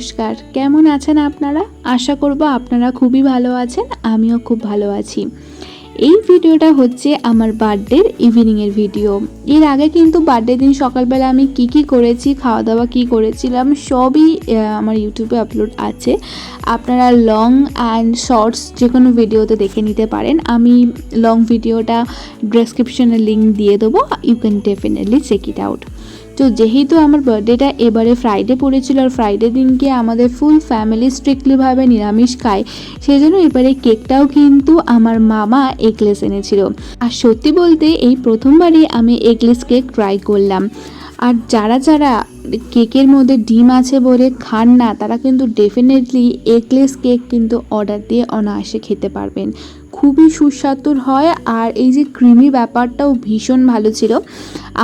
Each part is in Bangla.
নমস্কার। কেমন আছেন আপনারা? আশা করব আপনারা খুবই ভালো আছেন, আমিও খুব ভালো আছি। এই ভিডিওটা হচ্ছে আমার বার্থডের ইভিনিংয়ের ভিডিও। এর আগে কিন্তু বার্থডে দিন সকালবেলা আমি কি কি করেছি খাওয়া দাওয়া কি করেছিলাম, সবই আমার ইউটিউবে আপলোড আছে। আপনারা লং অ্যান্ড শর্টস যে কোনো ভিডিওতে দেখে নিতে পারেন। আমি লং ভিডিওটা ডেসক্রিপশনে লিঙ্ক দিয়ে দেবো। You can definitely check it out তো যেহেতু আমার বার্থডেটা এবারে ফ্রাইডে পড়েছিল আর ফ্রাইডে দিনকে আমাদের ফুল ফ্যামিলি স্ট্রিক্টলিভাবে নিরামিষ খায় সেই জন্য এবারে কেকটাও কিন্তু আমার মামা এগলেস এনেছিল। আর সত্যি বলতে এই প্রথমবারই আমি এগলেস কেক ট্রাই করলাম। আর যারা যারা কেকের মধ্যে ডিম আছে বলে খান না, তারা কিন্তু ডেফিনেটলি এগলেস কেক কিন্তু অর্ডার দিয়ে অনায়াসে খেতে পারবেন। খুবই সুস্বাদুর হয় আর এই যে ক্রিমি ব্যাপারটাও ভীষণ ভালো ছিল।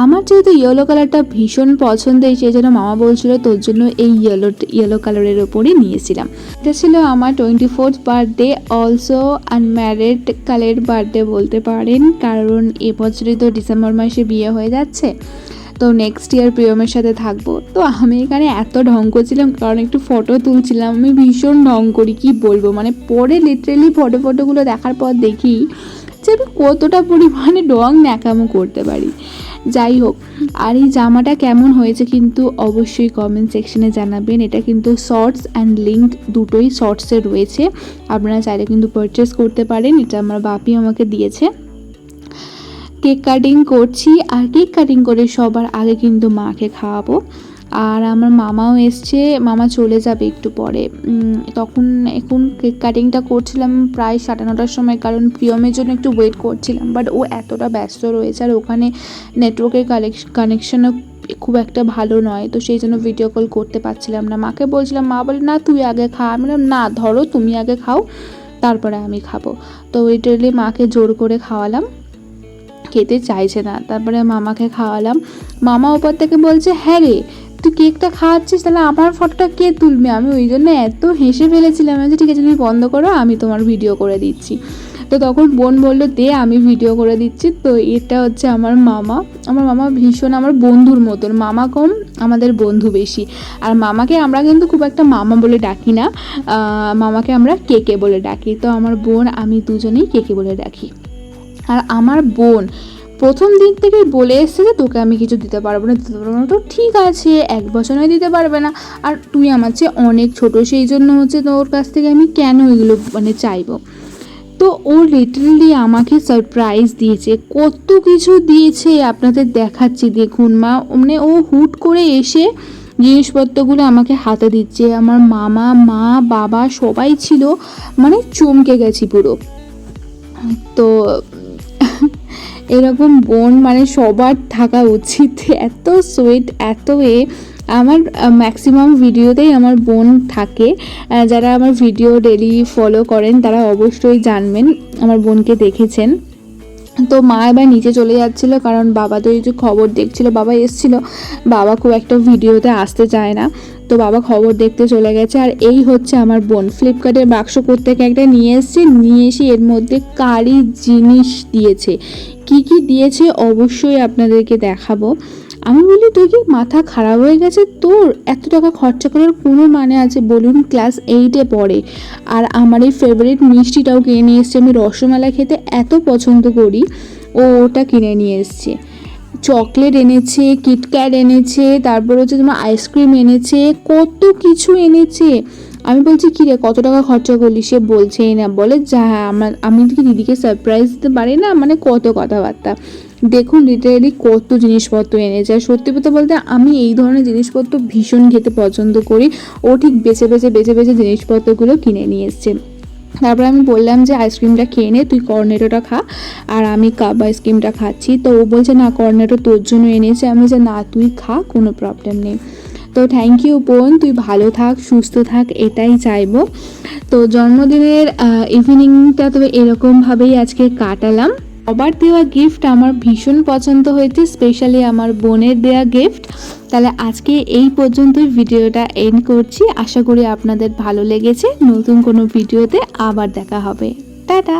আমার যেহেতু ইয়েলো কালারটা ভীষণ পছন্দের সেই জন্য মামা বলছিল তোর জন্য এই ইয়েলো ইয়েলো কালারের ওপরই নিয়েছিলাম। এটা ছিল আমার twenty fourth birthday also unmarried কালের বার্থডে বলতে পারেন, কারণ এবছরই তো ডিসেম্বর মাসে বিয়ে হয়ে যাচ্ছে। তো নেক্সট ইয়ার প্রিয়মের সাথে থাকব। তো আমি এখানে এত ঢং করছিলাম, কারণ একটু ফটো তুলছিলাম। আমি ভীষণ ঢং করি, কি বলব? মানে পরে লিটারেলি ফটো ফটোগুলো দেখার পর দেখি যে আমি কতটা পরিমাণে ডং ন্যাকামো করতে পারি। যাই হোক, আর এই জামাটা কেমন হয়েছে কিন্তু অবশ্যই কমেন্ট সেকশনে জানাবেন। এটা কিন্তু শর্টস অ্যান্ড লিঙ্ক দুটোই শর্টসে রয়েছে। আপনারা চাইলে কিন্তু পারচেস করতে পারেন। এটা আমার বাপি আমাকে দিয়েছে। কেক কাটিং করছি আর কেক কাটিং করে সবার আগে কিন্তু মাকে খাওয়াবো। আর আমার মামাও এসছে, মামা চলে যাবে একটু পরে। তখন এখন কেক কাটিংটা করছিলাম প্রায় সাড়ে নটার সময়, কারণ প্রিয়মের জন্য একটু ওয়েট করছিলাম বাট ও এতটা ব্যস্ত রয়েছে আর ওখানে নেটওয়ার্কের কানেকশনও খুব একটা ভালো নয়, তো সেই জন্য ভিডিও কল করতে পারছিলাম না। মাকে বলছিলাম, মা বলে, না, তুই আগে খা। আমি না, ধরো তুমি আগে খাও, তারপরে আমি খাব। তো লিটারেলি মাকে জোর করে খাওয়ালাম। খেতে চাইছে না। তারপরে মামাকে খাওয়ালাম। মামা ওপর থেকে বলছে হ্যাঁ রে তুই কেকটা খাওয়াচ্ছিস তাহলে আমার ফটোটা কে তুলবে? আমি ওই জন্য এত হেসে ফেলেছিলাম বলছি, ঠিক আছে তুমি বন্ধ করো আমি তোমার ভিডিও করে দিচ্ছি। তো তখন বোন বলল দে আমি ভিডিও করে দিচ্ছি। তো এটা হচ্ছে আমার মামা। আমার মামা ভীষণ আমার বন্ধুর মতন। মামা কম আমাদের বন্ধু বেশি। আর মামাকে আমরা কিন্তু খুব একটা মামা বলে ডাকি না। মামাকে আমরা কেকে বলে ডাকি। তো আমার বোন আমি দুজনেই কেকে বলে ডাকি। আর আমার বোন প্রথম দিন থেকেই বলে এসছে যে, তোকে আমি কিছু দিতে পারব না। দিতে পারব না তো ঠিক আছে, এক বছর নয় দিতে পারবে না। আর তুই আমার চেয়ে অনেক ছোট, সেই জন্য হচ্ছে তোর কাছ থেকে আমি কেন এগুলো মানে চাইব? তো ও লিটারালি আমাকে সারপ্রাইজ দিয়েছে, কত কিছু দিয়েছে আপনাদের দেখাচ্ছি। দেখুন মা মানে ও হুট করে এসে জিনিসপত্রগুলো আমাকে হাতে দিচ্ছে। আমার মামা, মা, বাবা সবাই ছিল মানে চমকে গেছি পুরো। তো এরকম বোন মানে সবার থাকা উচিত। এত সুইট এত এ। আমার ম্যাক্সিমাম ভিডিওতেই আমার বোন থাকে। যারা আমার ভিডিও ডেলি ফলো করেন, তারা অবশ্যই জানবেন, আমার বোনকে দেখেছেন। তো মা এবার নিচে চলে যাচ্ছিল, কারণ বাবা তো এই যে খবর দেখছিল, বাবা এসছিল। বাবা খুব একটা ভিডিওতে আসতে চায় না। তো বাবা খবর দেখতে চলে গেছে, আর এই হচ্ছে আমার বোন। ফ্লিপকার্টের বাক্স থেকে একটা নিয়ে এসছে, নিয়ে এসে এর মধ্যে কারি জিনিস দিয়েছে। কি কি দিয়েছে অবশ্যই আপনাদেরকে দেখাবো। আমি বলি, তুই কি মাথা খারাপ হয়ে গেছে? তোর এত টাকা খরচা করার কোনো মানে আছে? বলুন, ক্লাস এইটে পড়ে। আর আমার এই ফেভারিট মিষ্টিটাও কিনে নিয়ে এসছে। আমি রসমালাই খেতে এত পছন্দ করি, ও ওটা কিনে নিয়ে এসছে। চকলেট এনেছে কিটক্যাট এনেছে, তারপর হচ্ছে তোমার আইসক্রিম এনেছে, কত কিছু এনেছে। আমি বলছি, কী রে, কত টাকা খরচা করলি? সে বলছেই না। বলে, যা, আমার, আমি কি দিদিকে সারপ্রাইজ দিতে পারি না? মানে কত কথাবার্তা? দেখুন লিটারেলি কত জিনিসপত্র এনেছে আর সত্যি কথা বলতে আমি এই ধরনের জিনিসপত্র ভীষণ খেতে পছন্দ করি। ও ঠিক বেছে বেছে বেছে বেছে জিনিসপত্রগুলো কিনে নিয়ে এসছে। তারপরে আমি বললাম যে আইসক্রিমটা খেয়ে নে, তুই কর্নেটোটা খা। আর আমি কাপ আইসক্রিমটা খাচ্ছি। তো ও বলছে, না কর্নেটো তোর জন্য এনেছে। আমি যে না, তুই খা, কোনো প্রবলেম নেই। তো থ্যাংক ইউ বোন, তুই ভালো থাক, সুস্থ থাক, এটাই চাইব। তো জন্মদিনের ইভিনিংটা তো এরকমভাবেই আজকে কাটালাম। সবার দেওয়া গিফট আমার ভীষণ পছন্দ হয়েছে স্পেশালি আমার বোনের দেওয়া গিফট তাহলে আজকে এই পর্যন্তই ভিডিওটা এন্ড করছি। আশা করি আপনাদের ভালো লেগেছে। নতুন কোনো ভিডিওতে আবার দেখা হবে। টাটা!